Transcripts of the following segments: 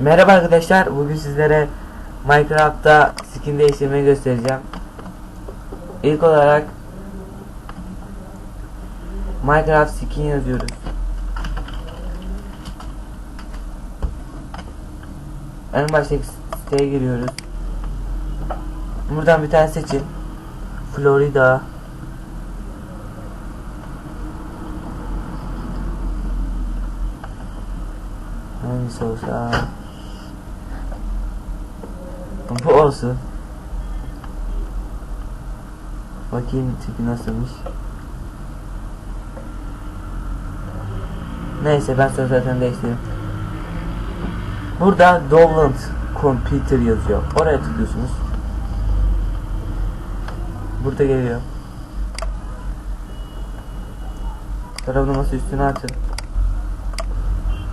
Merhaba arkadaşlar. Bugün sizlere Minecraft'ta skin değiştirmeyi göstereceğim. İlk olarak Minecraft skin yazıyoruz. En baştaki siteye giriyoruz. Buradan bir tane seçin. Florida. Hangisi olsa Bu olsun Bakayım tipi nasılmış. Neyse ben sonra zaten değiştireyim. Burada Dowland Computer yazıyor. Oraya tıklıyorsunuz. Burada geliyor. Tarafını masa üstüne atın.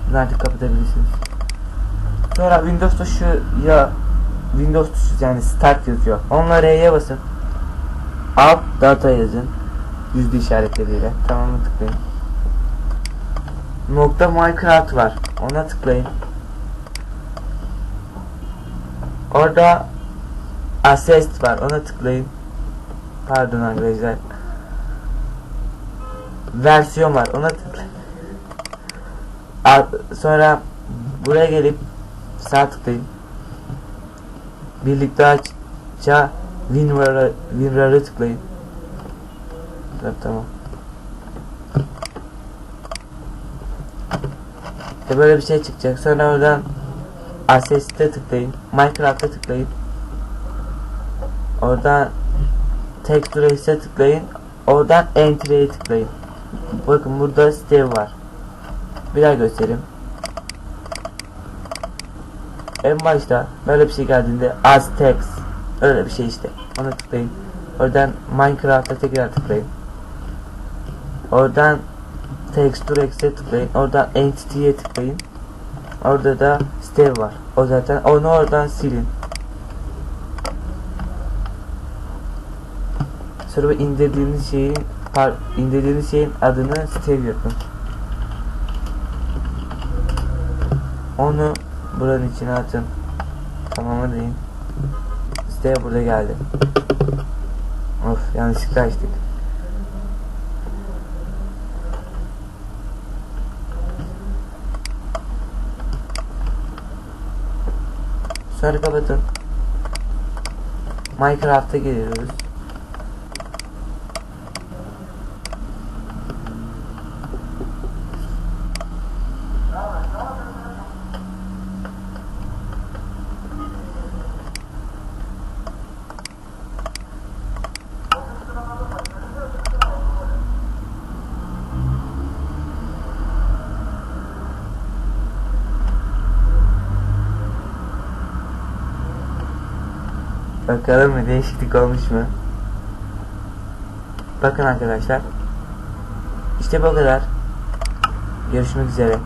Bunu kapatabilirsiniz. Sonra Windows tuşu ya Windows tuşu yani Start yazıyor. Onlara R'ye basın. Alt data yazın. Yüzde işaretleriyle. Tamamı tıklayın. Nokta Minecraft var. Ona tıklayın. Orada Assist var. Ona tıklayın. Pardon arkadaşlar. Versiyon var. Ona tıklayın. Sonra buraya gelip sağ tıklayın. Birlikte açça WinRAR'ı WinRAR'ı tıklayın. Evet, tamam. İşte böyle bir şey çıkacak. Sonra oradan Access'te tıklayın. Minecraft'a tıklayın. Oradan Texture'e tıklayın. Oradan Entry'e tıklayın. Bakın burada Steve var. Bir daha göstereyim. En başta böyle bir şey geldiğinde Aztecs öyle bir şey işte. Ona tıklayın. Oradan Minecraft'a tekrar tıklayın. Oradan Texture X'e tıklayın. Oradan Entity'ye tıklayın. Orada da Steve var. O zaten onu oradan silin. Sonra indirdiğiniz şeyin par, indirdiğiniz şeyin adını Steve yapın. Onu buranın içine atın. Tamam deyin. Siteye burada geldi. Of yanlışlıkla açtık. Sonra kapatın. Minecraft'a geliyoruz. Bakalım bir değişiklik olmuş mu? Bakın arkadaşlar. İşte bu kadar. Görüşmek üzere.